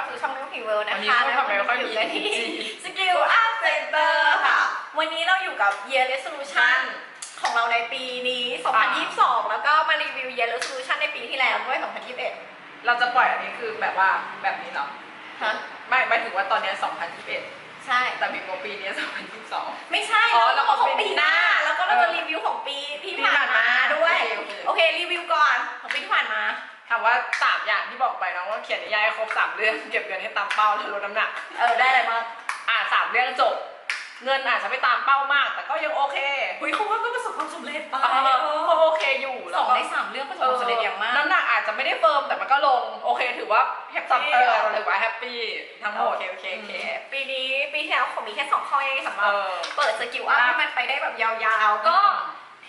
รับสู่ช่องนิวพิงเวิร์นะวันนี้คะก็ทำไมไม่ค่อยมี แล้วที่จริงสกิลอัพเซ็นเตอร์ค่ะ วันนี้เราอยู่กับ Year Resolution ของเราในปีนี้ 2022 แล้วก็มารีวิว Year Resolution ในปีที่แล้วด้วย 2021 เราจะปล่อยอันนี้คือแบบว่าแบบนี้เหรอฮะ ไม่หมายถึงว่าตอนเนี้ย2021 ใช่ แต่บิ๊กโมปีเนี้ย2022 ไม่ใช่อ๋อแล้วแล้วก็ของเป็นปีหน้า แล้วก็เราจะรีวิวของปีที่ผ่านมาด้วยโอเคโอเค รีวิวก่อนของปีที่ผ่านมา ถามว่าสามอย่างที่บอกไปน้องว่าเขียนนิยายให้ครบสามเรื่องเก็บเงินให้ตามเป้าแล้วลดน้ำหนักเออได้อะไรบ้างอะสามเรื่องจบ เงินอาจจะไม่ตามเป้ามาก แต่ก็ยังโอเคอุ้ยเขาว่าก็ประสบความสำเร็จไปเออก็โอเคอยู่สแล้อวงก็ในสามเรื่องประสบความสำเร็จอย่างมาก น้ำหนักอาจจะไม่ได้เฟิร์มแต่มันก็ลงโอเคถือว่าแฮปปี้เออถือว่าแฮปปี้ทั้งหมดโอเคโอเคโอเค ปีนี้ปีที่แล้วผมมีแค่สองข้อเองสำหเอรับอ เปิดสกิลอัพให้มันไปได้แบบยาวๆ ก็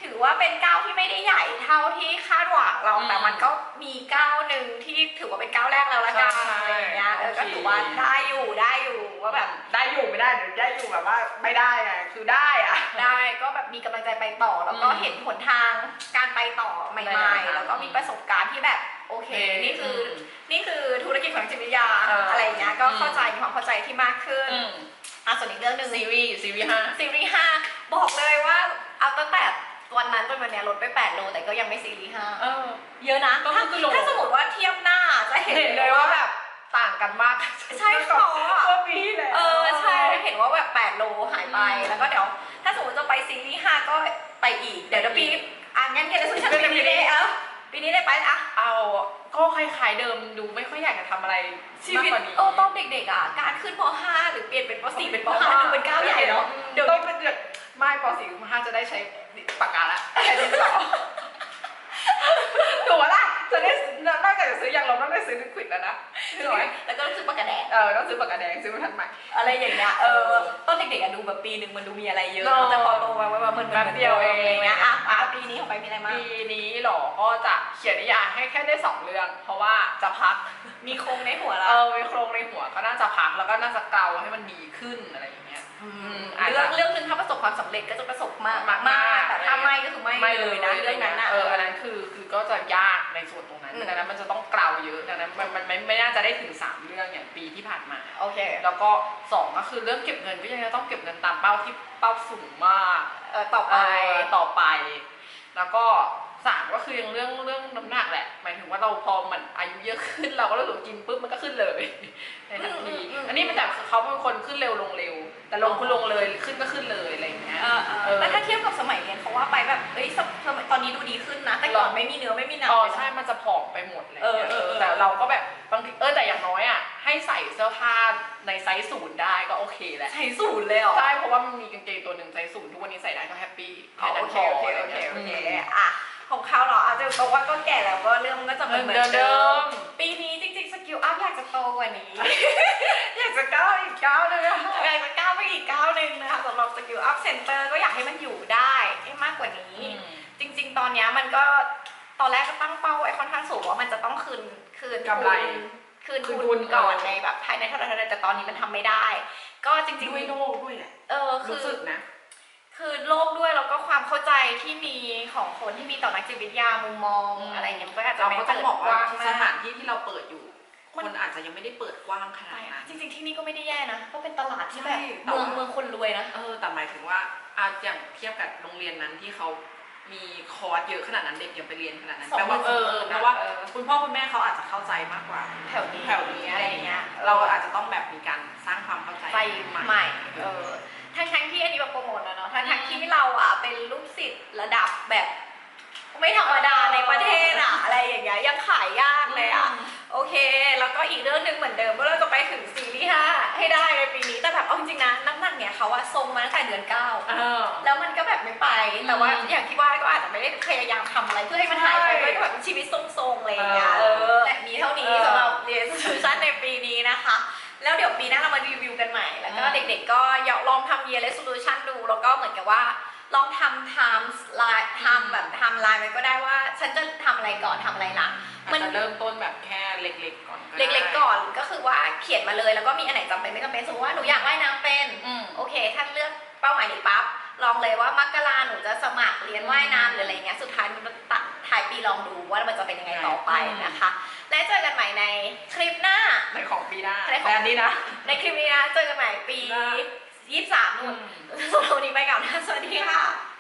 ถือว่าเป็นก้าวที่ไม่ได้ใหญ่เท่าที่คาดหวังเราอืมแต่มันก็มีก้าวหนึ่งที่ถือว่าเป็นก้าวแรกแล้วละกันใช่อะไรอย่างเงี้ยเออโอเค ก็ถือว่าได้อยู่ได้อยู่ว่าแบบได้อยู่ไม่ได้หรือได้อยู่แบบว่าไม่ได้ไงคือได้อะ ได้ก็แบบมีกำลังใจไปต่อแล้วก็อืมเห็นหนทางการไปต่อใหได้ม่ค่ะๆแล้วก็มีประสบการณ์ที่แบบโอเคโอเคนี่คืออมนี่คือธุรกิจของจิตวิทยาเออออะไรอย่างเงี้ยก็อืมเข้าใจมีความเข้าใจที่มากขึ้นอืมอะส่วนอีกเรื่องหนึ่ง ซีรีส์ซีรีส์ห้า ซีรีส์ห้าบอกเลยว่าเอาตั้งแต่ วันนั้นจนวันเนี้ยลดไป8โลแต่ก็ยังไม่ซีรีส์ห้าเออ เยอะนะก็ถ้าคือโล ถ้าสมมติว่าเทียบหน้าจะเห็นเห็นเลยว่าแบบต่างกันมากใช่ขออะเมื่อปีที่แล้วเออใช่เห็นว่าแบบ8โลหายไปอืมแล้วก็เดี๋ยว ถ้าสมมติจะไปซีรีส์ห้าก็ไปอีก เดี๋ยวเดี๋ยวปีอะงั้นเดี๋ยวซื้อชั้นเดี๋ยวปีปีนี้นี้เออปีนี้ได้ไปอะ เอาก็คล้ายๆเดิมดูไม่ค่อยอยากจะทำอะไรชีมากวิตกว่านี้เออตอนเด็กๆอะการขึ้นป .5 หรือเปลี่ยนเป็นป .4 เป็นป .5 ดูเป็นก้าวใหญ่เนาะเดี๋ยว ต้องเป็นเดือดไม่ปสี่ปห้าจะได้ใช้ ปากกาละ ใช่ไหมแล้วก็รู้สึกปากกาแดงเออต้องซื้อปากกาแดงซื้อมาทันใหม่ อะไรอย่างเงี้ย เอเอออตอนเด็กๆอะดูแบบปีหนึ่งมันดูมีอะไรเยอะเนอะแต่พอโตมาว่ามันแป๊บเดียวเอง อะไรเงี้ยอะอะปีนี้ของไปมีอะไรมางปีนี้หรอก็จะเขียนนิยายให้แค่ได้สองเรื่อง เพราะว่าจะพัก มีโครงในหัวเอแล้วอมีโครงในหัวก็น่าจะพักแล้วก็น่าจะเกลาให้มันดีขึ้นอะไรอย่างเงี้ย มอาจจะเรื่องเรื่องหนึ่งถ้าประสบความสำเร็จก็จะประสบมากมากๆมากแต่ถ้าไม่ก็คือไม่เลยนะเรื่องนั้นนะเอออันนั้นคือคือก็จะยากในส่วนตรงนั้นอืม ดังนั้นมันจะต้องเกลาเยอะดังนั้นมันมันไม่ไม่น่าจะได้ถึงสามเรื่องอย่างปีที่ผ่านมา โอเค แล้วก็สองก็คือเรื่องเก็บเงินก็ยังจะต้องเก็บเงินตามเป้าที่เป้าสูงมากเออต่อไปเออต่อไป แล้วก็สามก็คือยังเรื่องเรื่องน้ำหนักแหละ หมายถึงว่าเราพอมันอายุเยอะขึ้นเราก็รู้สึกว่ากินปุ๊บมันก็ขึ้นเลยในทันทีอืมอืมอืมอันนี้มันแต่เขาเป็นคนขึ้นเร็วลงเร็ว แต่ลงคุณลงเลยขึ้นก็ขึ้นเลยอะไรอย่างเงี้ยเออเออเออแล้วถ้าเทียบกับสมัยเรียนเขาว่าไปแบบเอ้ยสมสมัยตอนนี้ดูดีขึ้นนะ แต่ก่อนไม่มีเนื้อไม่มีหนังอ๋อเลยนะใช่มันจะผอมไปหมดเลยเออเออเออแต่เราก็แบบ ส่เสื้อผ้าในไซส์ศูนย์ได้ก็โอเคแหละใช้สูตรเลยเหรอใช่เพราะว่ามันมีกางเกงตัวหนึ่งไซส์ศูนย์ทุกวันนี้ใส่ได้ก็แฮปปี้อ๋อแค่นั้โอนเคพอโอเคอะไรโอเคเงี้ยโอเคอืมอะของเขาเหรออาจจะบอกว่าก็แก่แล้วก็เรื่องมันก็จะเหมือนเหมือนเดิเดิม ม ปีนี้จริงๆสกิลอัพอยากจะโตกว่านี้ อยากจะก้าวอีกก้าวหนึงอะอยากจะก้าวไปอีกก้าวหนึ่งนะคะสำหรับสกิลอัพเซ็นเตอร์ก็อยากให้มันอยู่ได้ให้มากกว่านี้ จริง ๆ ตอนเนี้ยมันก็ตอนแรกก็ตั้งเป้าไว้ค่อนข้างสูงว่ามันจะต้องคืนคืนกำไร คืนคืนทุทุนนก่อนเออ ในแบบภายในเท่าไหร่เท่าไหร่แต่ตอนนี้มันทำไม่ได้ ก็จริงด้วยโลกด้วยแหละๆเออคือรู้สึกนะ คือโลกด้วยแล้วก็ความเข้าใจที่มีของคนที่มีต่อนักจิตวิทยามุมมองอืม อะไรเงี้ยมันก็อาจจะเราไม่ก็ต้องบอกว่าเปิดกว้งสมากถานที่ที่เราเปิดอยู่คนอาจจะยังไม่ได้เปิดกว้างขนาดนั้น จริงๆที่นี่ก็ไม่ได้แย่นะก็เป็นตลาดที่แบบใช่แต่เมืองว่า เมืองคนรวยนะ เออแต่หมายถึงว่าอาอย่างเทียบกับโรงเรียนนั้นที่เขา มีคอร์สเยอะขนาดนั้นเด็กยังไปเรียนขนาดนั้นสองแปลว่าหมื่เอนอสองหมื่นเพราะว่าเออคุณพ่อคุณแม่เขาอาจจะเข้าใจมากกว่า แถวนี้แถวนี้อะไรอย่างเงี้ยเราอาจจะต้องแบบมีการสร้างความเข้าใจไปใหม่เออทั้งทั้งๆที่อันนี้แบบโปรโมทนะเนาะทั้งทั้งๆที่เราอะเป็นลูกศิษย์ระดับแบบ ไม่ธรรมดา ย่างเงี้ยยังขายยากเลยอะ โอเค แล้วก็อีกเรื่องหนึ่งเหมือนเดิมว่าเราจะไปถึงซีรีส์ห้าให้ได้ในปีนี้ แต่แบบเอาจริงๆนะน้ำหนักเนี่ยเขาอะทรงมาตั้งแต่เดือนเก้าเออแล้วมันก็แบบไม่ไป แต่ว่าอืมอย่างที่ว่าก็อาจจะไม่ได้พยายามทำอะไรเพื่อให้มันหายไปใช่ด้วยก็แบบชีวิตทรงๆอะไรอย่างเงี้ยเอเอออแต่มีเท่านี้เออสำหรับเรียนซูชั่นในปีนี้นะคะ แล้วเดี๋ยวปีหน้าเรามารีวิวกันใหม่ แล้วก็อืมเด็กๆก็อยากลองทำ year resolution ดู แล้วก็เหมือนกับว่า ลองทำ time line ทำแบบทำลายไว้ก็ได้ว่า ฉันจะทำอะไรก่อนทำอะไรหลังอามัจนจะเริ่มต้นแบบแค่เล็กๆก่อนได้เล็กๆก่อนก็คือว่าเขียนมาเลยแล้วก็มีอันไหนจำเป็นไม่จำเป็นสมมติว่าหนูอยากว่ายน้ำเป็น อืม โอเคถ้าเลือกเป้าหมายนี้ปั๊บลองเลยว่ามกราหนูจะสมัครเรียนว่ายน้ำหรืออะไรเงี้ยสุดท้ายมันตัดท้ายปีลองดูว่ามันจะเป็นยังไงต่อไปนะคะ และเจอกันใหม่ในคลิปหน้า ในคของปีหน้าอะไรของ แต่อันนี้นะ ในคลิปนี้นะเจอกันใหม่ปี ได้ 23นู่นสำหรับวันนี้ไปก่อนนะสวัสดีค่ะ